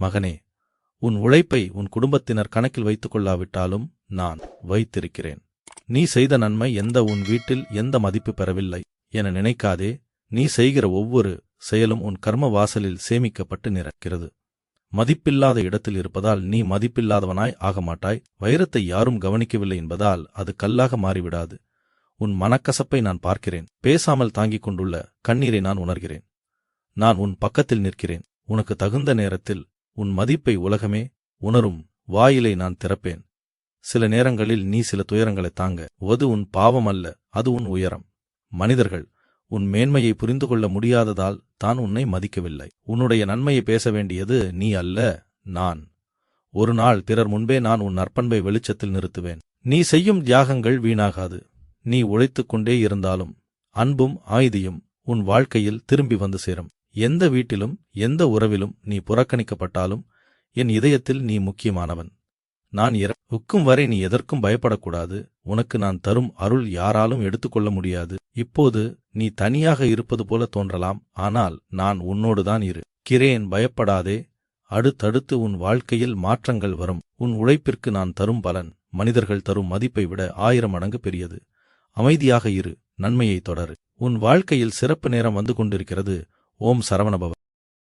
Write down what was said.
மகனே உன் உழைப்பை உன் குடும்பத்தினர் கணக்கில் வைத்துக் கொள்ளாவிட்டாலும் நான் வைத்திருக்கிறேன். நீ செய்த நன்மை எந்த உன் வீட்டில் எந்த மதிப்பு பெறவில்லை என நினைக்காதே. நீ செய்கிற ஒவ்வொரு செயலும் உன் கர்ம வாசலில் சேமிக்கப்பட்டு நிறக்கிறது மதிப்பில்லாத இடத்தில் இருப்பதால் நீ மதிப்பில்லாதவனாய் ஆக மாட்டாய். வைரத்தை யாரும் கவனிக்கவில்லை என்பதால் அது கல்லாக மாறிவிடாது. உன் மனக்கசப்பை நான் பார்க்கிறேன். பேசாமல் தாங்கிக் கொண்டுள்ள கண்ணீரை நான் உணர்கிறேன். நான் உன் பக்கத்தில் நிற்கிறேன். உனக்கு தகுந்த நேரத்தில் உன் மதிப்பை உலகமே உணரும் வாயிலை நான் திறப்பேன். சில நேரங்களில் நீ சில துயரங்களை தாங்க. அது உன் பாவம் அல்ல அது உன் உயரம். மனிதர்கள் உன் மேன்மையை புரிந்து கொள்ள முடியாததால் தான் உன்னை மதிக்கவில்லை. உன்னுடைய நன்மையை பேச வேண்டியது நீ அல்ல நான். ஒரு நாள் பிறர் முன்பே நான் உன் நற்பண்பை வெளிச்சத்தில் நிறுத்துவேன். நீ செய்யும் தியாகங்கள் வீணாகாது. நீ உழைத்துக் கொண்டே இருந்தாலும் அன்பும் ஆயுதியும் உன் வாழ்க்கையில் திரும்பி வந்து சேரும். எந்த வீட்டிலும் எந்த உறவிலும் நீ புறக்கணிக்கப்பட்டாலும் என் இதயத்தில் நீ முக்கியமானவன். நான் இறக்கும் வரை நீ எதற்கும் பயப்படக்கூடாது. உனக்கு நான் தரும் அருள் யாராலும் எடுத்துக்கொள்ள முடியாது. இப்போது நீ தனியாக இருப்பது போல தோன்றலாம். ஆனால் நான் உன்னோடுதான் இரு. கிரேன் பயப்படாதே. அடுத்தடுத்து உன் வாழ்க்கையில் மாற்றங்கள் வரும். உன் உழைப்பிற்கு நான் தரும் பலன். மனிதர்கள் தரும் மதிப்பை விட ஆயிரம் மடங்கு பெரியது. அமைதியாக இரு. நன்மையை தொடரு. உன் வாழ்க்கையில் சிறப்பு நேரம் வந்து கொண்டிருக்கிறது. ஓம் சரவணபவ